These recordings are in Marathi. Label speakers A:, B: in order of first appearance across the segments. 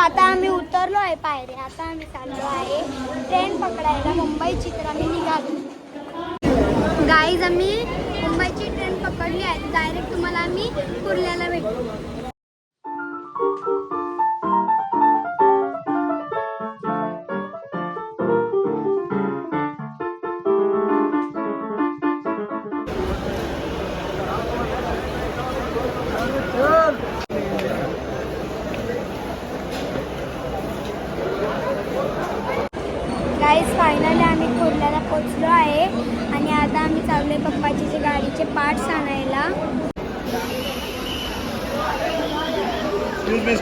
A: आता आम्ही उतरलो आहे पायरे. आता आम्ही चाललो आहे ट्रेन पकडायला. मुंबईची तर आम्ही निघालो. गाईज आम्ही मुंबईची ट्रेन पकडली आहे. डायरेक्ट तुम्हाला आम्ही कुर्ल्याला भेटू. हो. गाईज फायनली आम्ही कुर्ल्याला पोचलो आहे. आणि आता आम्ही चाललोय पप्पाचे जे गाडीचे पार्ट्स आणायला.
B: Excuse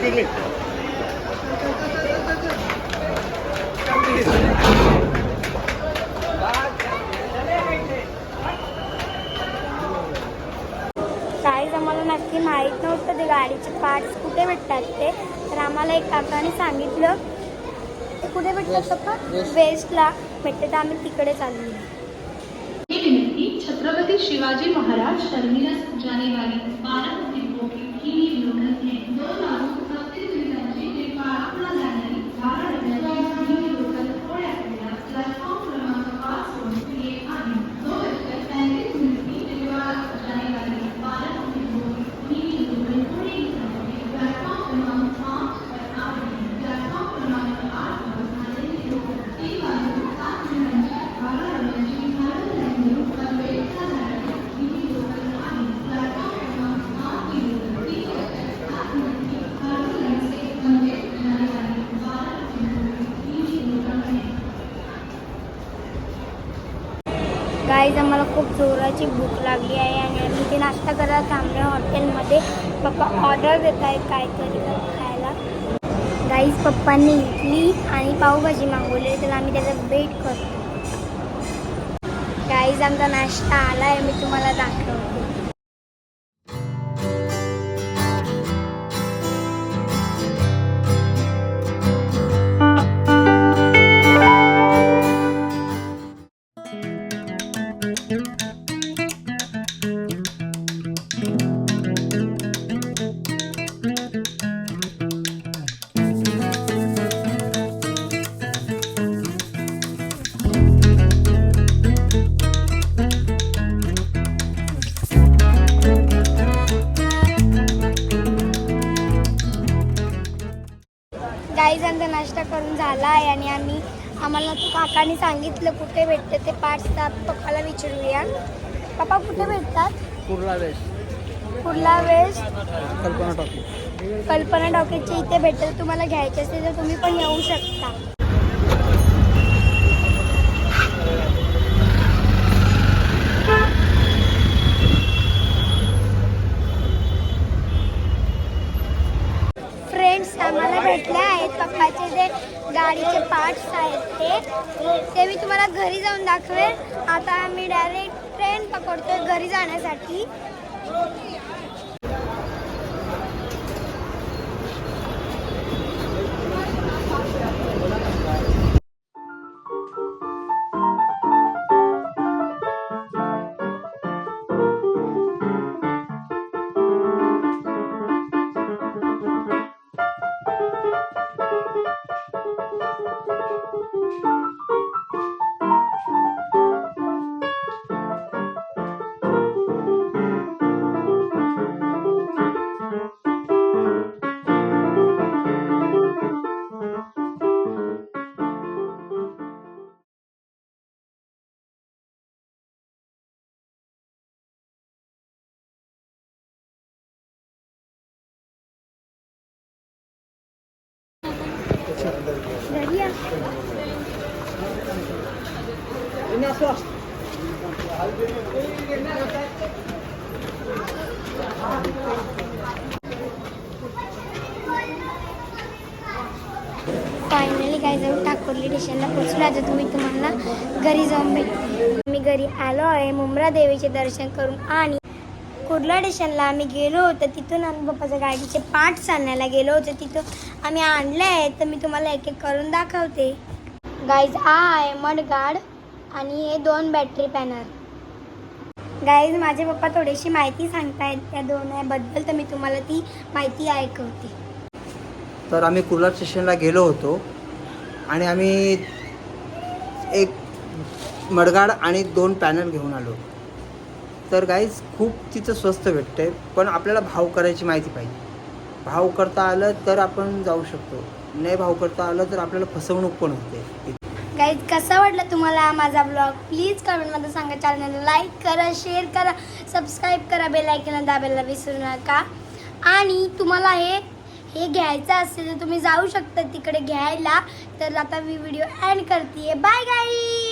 A: काहीच आम्हाला नक्की माहीत नव्हतं ते गाडीचे पार्ट्स कुठे भेटतात ते. तर आम्हाला एक काकाने सांगितलं कुठे भेटतात पप्पा वेस्टला. भेटते तर आम्ही तिकडे चाललो.
C: ही विनंती छत्रपति शिवाजी महाराज टर्मिनस जाने वाली बारह डिब्बों की ही है
A: गाईज आम्हाला खूप जोराची भूक लागली आहे आणि आम्ही इथे नाश्ता करायला थांबलो हॉटेलमध्ये. पप्पा ऑर्डर देत आहेत काहीतरी खायला. गाईज पप्पांनी इडली आणि पावभाजी मागवली तर आम्ही त्याचा वेट करतो गाईज आमचा नाश्ता आला आहे मी तुम्हाला दाखवते. नाश्ता करून झाला आहे आणि आम्ही आम्हाला काकाने सांगितलं कुठे भेटते ते पार्ट्स तर पप्पाला विचारूया. पप्पा कुठे भेटतात?
D: Kurla west.
A: Kurla west?
D: Kalpana talkie
A: Kalpana डॉकेटच्या इथे भेटेल तुम्हाला घ्यायचे असेल तर तुम्ही पण येऊ शकता फ्रेंड्स आम्हाला भेटले आहेत जे गाडीचे पार्ट्स आहेत ते. ते मी तुम्हाला घरी जाऊन दाखवेल. आता मी डायरेक्ट ट्रेन पकडतोय घरी जाण्यासाठी. फायनली काय जाऊ टाकोर्ली स्टेशनला पोचलो आता तुम्ही तुम्हाला घरी जाऊन भेट मी घरी आलो आहे. मुंब्रा देवीचे दर्शन करून आणि कुर्ला स्टेशनला आम्ही गेलो होतो. तिथून आम्ही पप्पाच्या गाडीचे पार्ट्स आणायला गेलो होतो. तिथून आम्ही आणले आहे तर मी तुम्हाला एक एक करून दाखवते. गाईज हा आहे मडगाड आणि हे दोन बॅटरी पॅनल गाईज माझे पप्पा थोडीशी माहिती सांगतायत त्या दोन्हीबद्दल तर मी तुम्हाला ती माहिती ऐकवते.
E: तर आम्ही कुर्ला स्टेशनला गेलो होतो आणि आम्ही एक मडगाड आणि दोन पॅनल घेऊन आलो तर गाईज खूप तिथं स्वस्त भेटते पण आपल्याला भाव करायची माहिती पाहिजे. भाव करता आलं तर आपण जाऊ शकतो. नाही भाव करता आलं तर आपल्याला फसवणूक पण होते.
A: गाईज कसा वाटला तुम्हाला माझा ब्लॉग प्लीज कमेंटमध्ये सांगा. चॅनलला लाईक करा शेअर करा सबस्क्राईब करा बेल दाबायला विसरू नका. आणि तुम्हाला हे हे घ्यायचं असेल तर तुम्ही जाऊ शकता तिकडे घ्यायला. तर आता मी व्हिडिओ एंड करते बाय गाई